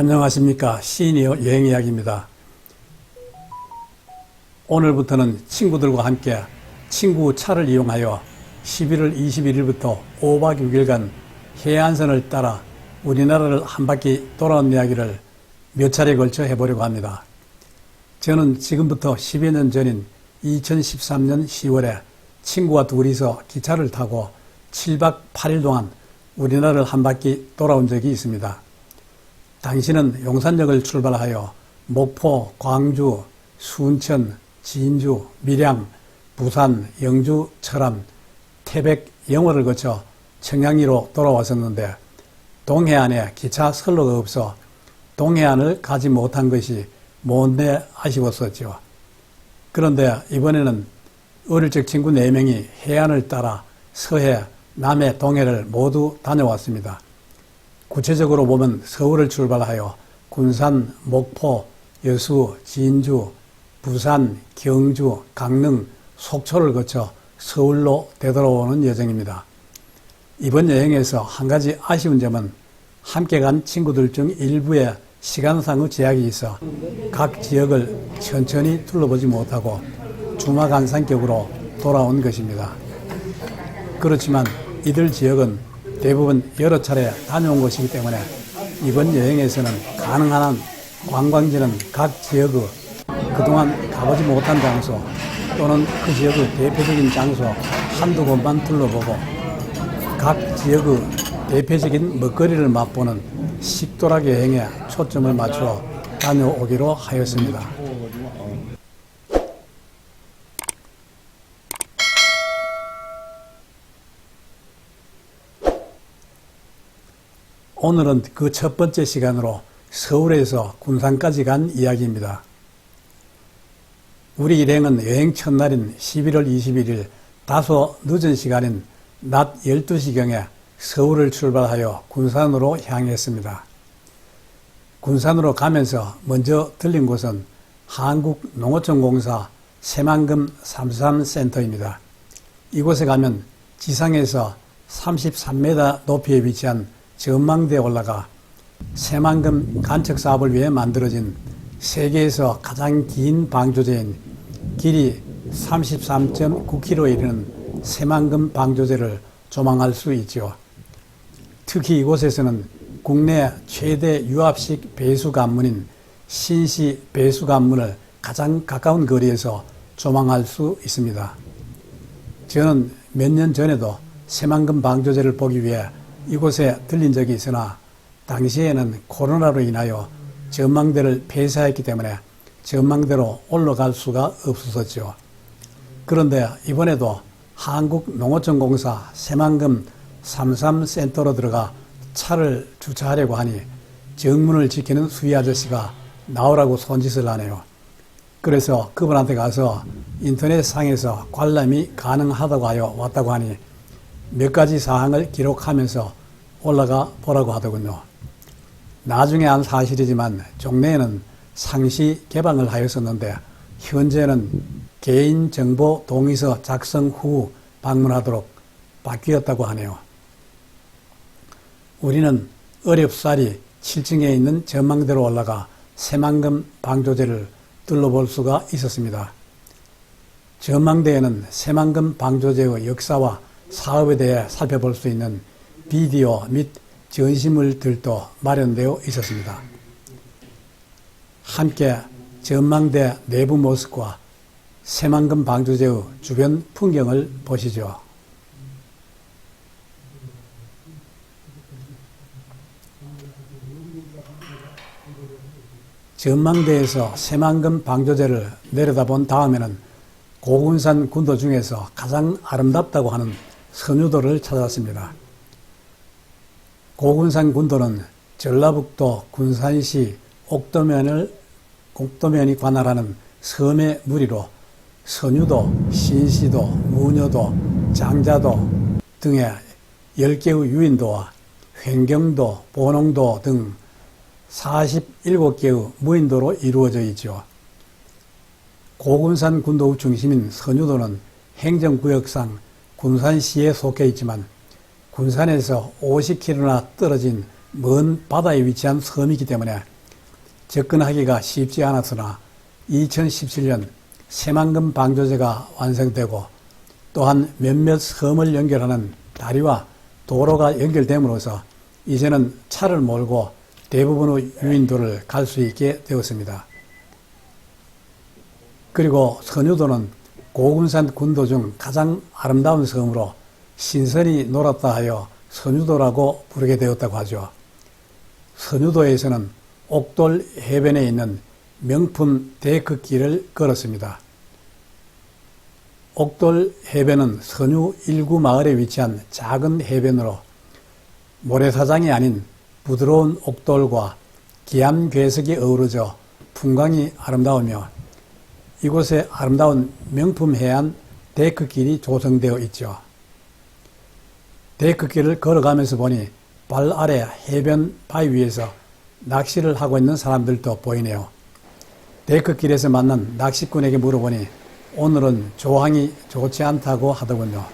안녕하십니까. 시니어 여행 이야기입니다. 오늘부터는 친구들과 함께 친구 차를 이용하여 11월 21일부터 5박 6일간 해안선을 따라 우리나라를 한 바퀴 돌아온 이야기를 몇 차례 걸쳐 해보려고 합니다. 저는 지금부터 10여 년 전인 2013년 10월에 친구와 둘이서 기차를 타고 7박 8일 동안 우리나라를 한 바퀴 돌아온 적이 있습니다. 당시는 용산역을 출발하여 목포, 광주, 순천, 진주, 밀양, 부산, 영주, 철암, 태백, 영월을 거쳐 청량리로 돌아왔었는데 동해안에 기차 선로가 없어 동해안을 가지 못한 것이 못내 아쉬웠었죠. 그런데 이번에는 어릴 적 친구 4명이 해안을 따라 서해, 남해, 동해를 모두 다녀왔습니다. 구체적으로 보면 서울을 출발하여 군산, 목포, 여수, 진주, 부산, 경주, 강릉, 속초를 거쳐 서울로 되돌아오는 여정입니다. 이번 여행에서 한 가지 아쉬운 점은 함께 간 친구들 중 일부의 시간상의 제약이 있어 각 지역을 천천히 둘러보지 못하고 주마간상격으로 돌아온 것입니다. 그렇지만 이들 지역은 대부분 여러 차례 다녀온 곳이기 때문에 이번 여행에서는 가능한 한 관광지는 각 지역의 그동안 가보지 못한 장소 또는 그 지역의 대표적인 장소 한두 곳만 둘러보고 각 지역의 대표적인 먹거리를 맛보는 식도락 여행에 초점을 맞춰 다녀오기로 하였습니다. 오늘은 그 첫 번째 시간으로 서울에서 군산까지 간 이야기입니다. 우리 일행은 여행 첫날인 11월 21일 다소 늦은 시간인 낮 12시경에 서울을 출발하여 군산으로 향했습니다. 군산으로 가면서 먼저 들린 곳은 한국농어촌공사 새만금 삼삼센터입니다. 이곳에 가면 지상에서 33m 높이에 위치한 전망대에 올라가 새만금 간척 사업을 위해 만들어진 세계에서 가장 긴 방조제인 길이 33.9km에 이르는 새만금 방조제를 조망할 수 있죠. 특히 이곳에서는 국내 최대 유압식 배수 관문인 신시 배수 관문을 가장 가까운 거리에서 조망할 수 있습니다. 저는 몇 년 전에도 새만금 방조제를 보기 위해 이곳에 들린 적이 있으나 당시에는 코로나로 인하여 전망대를 폐쇄했기 때문에 전망대로 올라갈 수가 없었죠. 그런데 이번에도 한국농어촌공사 새만금 삼삼센터로 들어가 차를 주차하려고 하니 정문을 지키는 수위 아저씨가 나오라고 손짓을 하네요. 그래서 그분한테 가서 인터넷 상에서 관람이 가능하다고 하여 왔다고 하니 몇 가지 사항을 기록하면서 올라가 보라고 하더군요. 나중에 한 사실이지만 종래에는 상시 개방을 하였었는데 현재는 개인정보 동의서 작성 후 방문하도록 바뀌었다고 하네요. 우리는 어렵사리 7층에 있는 전망대로 올라가 새만금 방조제를 둘러볼 수가 있었습니다. 전망대에는 새만금 방조제의 역사와 사업에 대해 살펴볼 수 있는 비디오 및 전시물들도 마련되어 있었습니다. 함께 전망대 내부 모습과 새만금 방조제의 주변 풍경을 보시죠. 전망대에서 새만금 방조제를 내려다본 다음에는 고군산 군도 중에서 가장 아름답다고 하는 선유도를 찾았습니다. 고군산 군도는 전라북도 군산시 옥도면을 옥도면이 관할하는 섬의 무리로 선유도, 신시도, 무녀도, 장자도 등의 10개의 유인도와 횡경도, 보농도 등 47개의 무인도로 이루어져 있죠. 고군산 군도의 중심인 선유도는 행정구역상 군산시에 속해 있지만 군산에서 50km나 떨어진 먼 바다에 위치한 섬이기 때문에 접근하기가 쉽지 않았으나 2017년 새만금 방조제가 완성되고 또한 몇몇 섬을 연결하는 다리와 도로가 연결됨으로써 이제는 차를 몰고 대부분의 유인도를 갈 수 있게 되었습니다. 그리고 선유도는 고군산 군도 중 가장 아름다운 섬으로 신선이 놀았다 하여 선유도라고 부르게 되었다고 하죠. 선유도에서는 옥돌 해변에 있는 명품 데크길을 걸었습니다. 옥돌 해변은 선유 일구 마을에 위치한 작은 해변으로 모래사장이 아닌 부드러운 옥돌과 기암괴석이 어우러져 풍광이 아름다우며 이곳에 아름다운 명품 해안 데크길이 조성되어 있죠. 데크길을 걸어가면서 보니 발 아래 해변 바위 위에서 낚시를 하고 있는 사람들도 보이네요. 데크길에서 만난 낚시꾼에게 물어보니 오늘은 조항이 좋지 않다고 하더군요.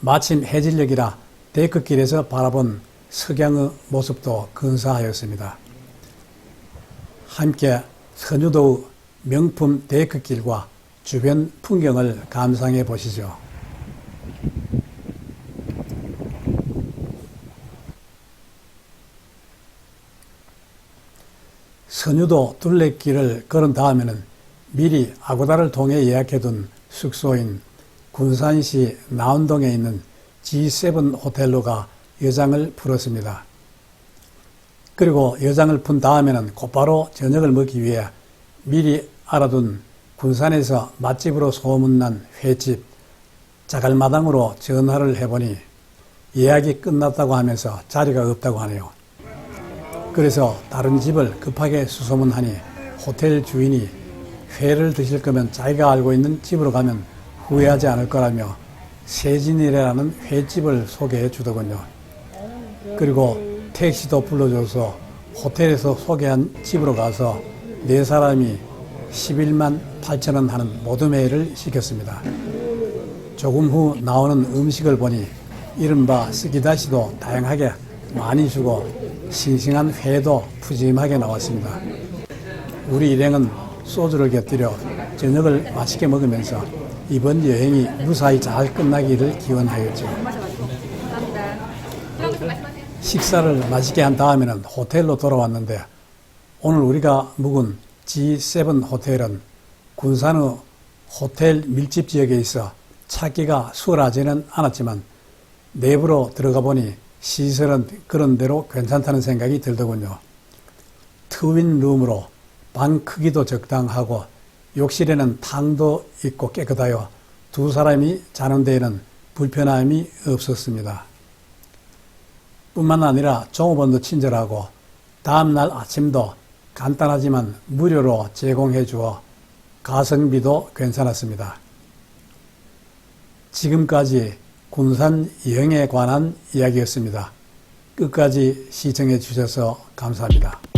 마침 해질녘이라 데크길에서 바라본 석양의 모습도 근사하였습니다. 함께 선유도의 명품 데크길과 주변 풍경을 감상해 보시죠. 선유도 둘레길을 걸은 다음에는 미리 아고다를 통해 예약해둔 숙소인 군산시 나운동에 있는 G7 호텔로가 여장을 풀었습니다. 그리고 여장을 푼 다음에는 곧바로 저녁을 먹기 위해 미리 알아둔 군산에서 맛집으로 소문난 횟집 자갈마당으로 전화를 해보니 예약이 끝났다고 하면서 자리가 없다고 하네요. 그래서 다른 집을 급하게 수소문하니 호텔 주인이 회를 드실 거면 자기가 알고 있는 집으로 가면 후회하지 않을 거라며 세진이라는 횟집을 소개해 주더군요. 그리고 택시도 불러줘서 호텔에서 소개한 집으로 가서 네 사람이 11만 8천 원 하는 모둠회를 시켰습니다. 조금 후 나오는 음식을 보니 이른바 스기다시도 다양하게 많이 주고 싱싱한 회도 푸짐하게 나왔습니다. 우리 일행은 소주를 곁들여 저녁을 맛있게 먹으면서 이번 여행이 무사히 잘 끝나기를 기원하였죠. 식사를 맛있게 한 다음에는 호텔로 돌아왔는데 오늘 우리가 묵은 G7 호텔은 군산의 호텔 밀집 지역에 있어 찾기가 수월하지는 않았지만 내부로 들어가 보니 시설은 그런 대로 괜찮다는 생각이 들더군요. 트윈 룸으로 방 크기도 적당하고 욕실에는 탕도 있고 깨끗하여 두 사람이 자는 데에는 불편함이 없었습니다. 뿐만 아니라 종업원도 친절하고 다음날 아침도 간단하지만 무료로 제공해 주어 가성비도 괜찮았습니다. 지금까지 군산 여행에 관한 이야기였습니다. 끝까지 시청해 주셔서 감사합니다.